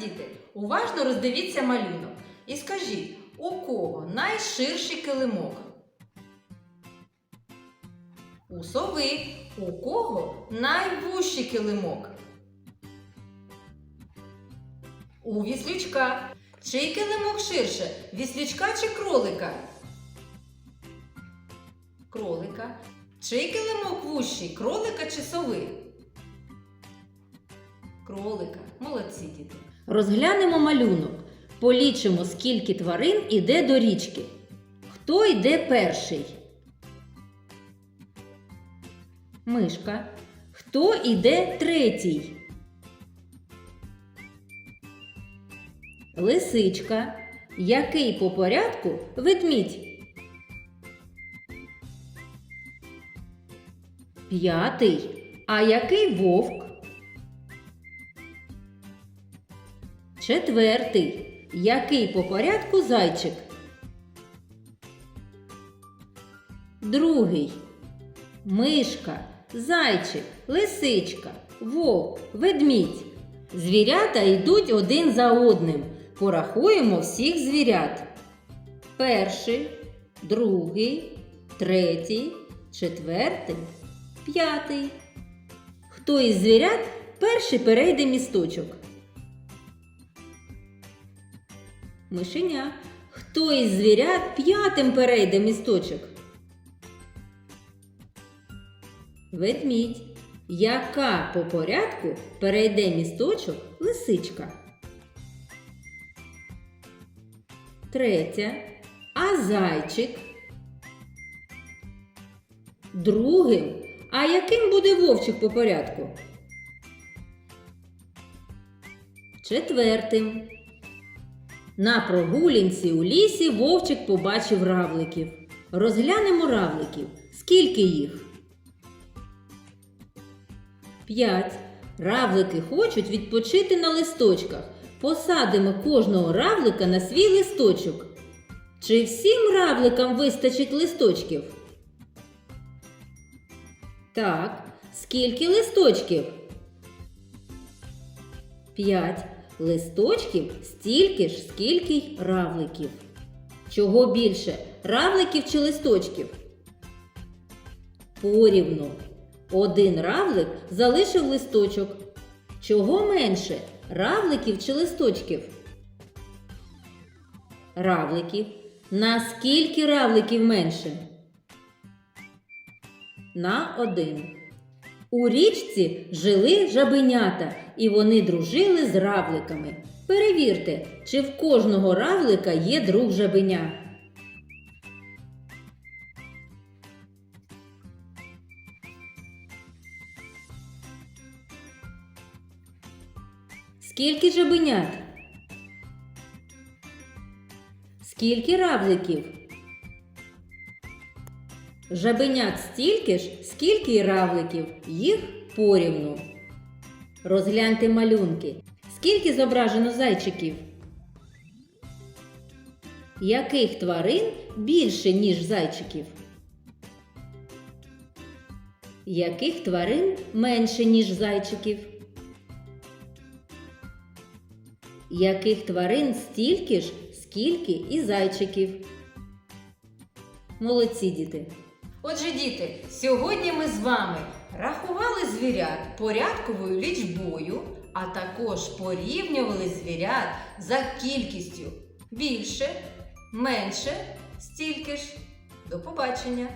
діти, уважно роздивіться малюнок і скажіть, у кого найширший килимок? У сови. У кого найвужчий килимок? У віслючка. Чий килимок ширше? Віслючка чи кролика? Кролика. Чий килимок вущий? Кролика чи сови? Кролика. Молодці діти. Розглянемо малюнок. Полічимо, скільки тварин іде до річки. Хто йде перший? Мишка. Хто іде третій? Лисичка. Який по порядку ведмідь? П'ятий. А який вовк? Четвертий. Який по порядку зайчик? Другий. Мишка, зайчик, лисичка, вовк, ведмідь. Звірята йдуть один за одним. Порахуємо всіх звірят. Перший, другий, третій, четвертий, п'ятий. Хто із звірят перший перейде місточок? Мишеня. Хто із звірят п'ятим перейде місточок? Ведмідь. Яка по порядку перейде місточок лисичка? Третя. А зайчик? Другим. А яким буде вовчик по порядку? Четвертим. На прогулянці у лісі вовчик побачив равликів. Розглянемо равликів. Скільки їх? П'ять. Равлики хочуть відпочити на листочках. Посадимо кожного равлика на свій листочок. Чи всім равликам вистачить листочків? Так. Скільки листочків? П'ять. Листочків стільки ж, скільки й равликів. Чого більше? Равликів чи листочків? Порівну. Один равлик залишив листочок. Чого менше? Равликів чи листочків? Равликів. Наскільки равликів менше? На один. У річці жили жабенята, і вони дружили з равликами. Перевірте, чи в кожного равлика є друг жабеня. Скільки жабенят? Скільки равликів? Жабенят стільки ж, скільки й равликів, їх порівну. Розгляньте малюнки. Скільки зображено зайчиків? Яких тварин більше, ніж зайчиків? Яких тварин менше, ніж зайчиків? Яких тварин стільки ж, скільки і зайчиків? Молодці діти! Отже, діти, сьогодні ми з вами рахували звірят порядковою лічбою, а також порівнювали звірят за кількістю більше, менше, стільки ж. До побачення!